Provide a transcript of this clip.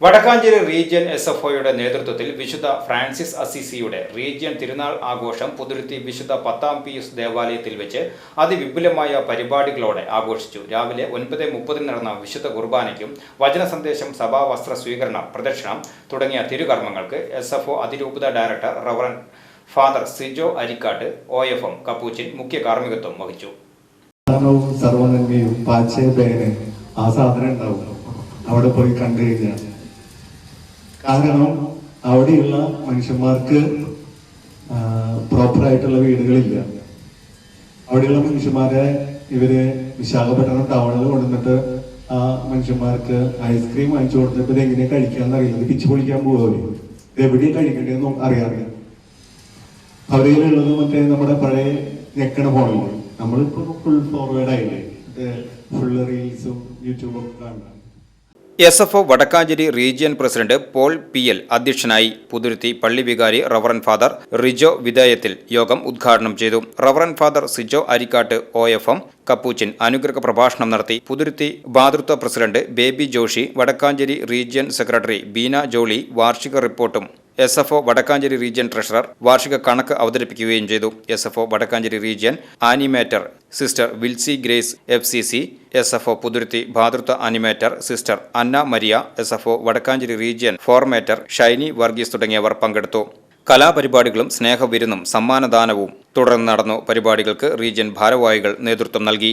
Vadakkanchery region S F ഒയുടെ നേതൃത്വത്തിൽ വിശുദ്ധ ഫ്രാൻസിസ് അസിസിയുടെ റീജിയൻ തിരുനാൾ ആഘോഷം പുതുരുത്തി വിശുദ്ധ പത്താം പീസ് ദേവാലയത്തിൽ വെച്ച് അതിവിപുലമായ പരിപാടികളോടെ ആഘോഷിച്ചു. രാവിലെ ഒൻപത് മുപ്പതിന് നടന്ന വിശുദ്ധ കുർബാനയ്ക്കും വചന സന്ദേശം സഭാ വസ്ത്ര സ്വീകരണം പ്രദക്ഷിണം തുടങ്ങിയ തിരുകർമ്മങ്ങൾക്ക് എസ് എഫ് ഒ അതിരൂപത director reverend father Sijo Arikkatt O F M Capuchin മുഖ്യ കാർമ്മികത്വം വഹിച്ചു. അവിടെ പോയി കണ്ടു കഴിഞ്ഞാൽ കാരണം അവിടെയുള്ള മനുഷ്യന്മാർക്ക് പ്രോപ്പറായിട്ടുള്ള വീടുകളില്ല. അവിടെയുള്ള മനുഷ്യന്മാരെ ഇവർ വിശാഖപട്ടണം ടൗണിൽ കൊണ്ടുവന്നിട്ട് ആ മനുഷ്യന്മാർക്ക് ഐസ്ക്രീം വാങ്ങിച്ചു കൊടുത്തിട്ട് ഇത് എങ്ങനെ കഴിക്കാന്ന് അറിയില്ല. പിച്ച് പൊളിക്കാൻ പോവുക ഇത് എവിടെയും കഴിക്കേണ്ടതെന്നും അറിയാറില്ല. അവരയിലുള്ളത് മറ്റേ നമ്മുടെ പഴയ ഞെക്കണ ഫോണില്ലേ? നമ്മളിപ്പോ ഫുൾ ഫോർവേഡ് ആയില്ലേ? ഫുള്ള് റീൽസും യൂട്യൂബും കാണാം S F O Vadakkanchery region president Paul P L അധ്യക്ഷനായി പുതുരുത്തി പള്ളി വികാരി റവറൻ ഫാദർ റിജോ വിധേയത്തിൽ യോഗം ഉദ്ഘാടനം ചെയ്തു. Reverend father Sijo Arikkatt O F M Capuchin അനുഗ്രഹ പ്രഭാഷണം നടത്തി. Puthuruthy ഭാതൃത്വ president Baby Joshy Vadakkanchery region secretary Beena Jolly വാർഷിക റിപ്പോർട്ടും S F O Vadakkanchery region treasurer വാർഷിക കണക്ക് അവതരിപ്പിക്കുകയും ചെയ്തു. S F O Vadakkanchery region animator sister Wilsy Grace F C C S F O Puthuruthy ഭാതൃത്വ animator sister Anna Maria S F O Vadakkanchery region formator Shiny Varghese തുടങ്ങിയവർ പങ്കെടുത്തു. കലാപരിപാടികളും സ്നേഹവിരുന്നും സമ്മാനദാനവും തുടർന്ന് നടന്നു. പരിപാടികൾക്ക് റീജിയൻ ഭാരവാഹികൾ നേതൃത്വം നൽകി.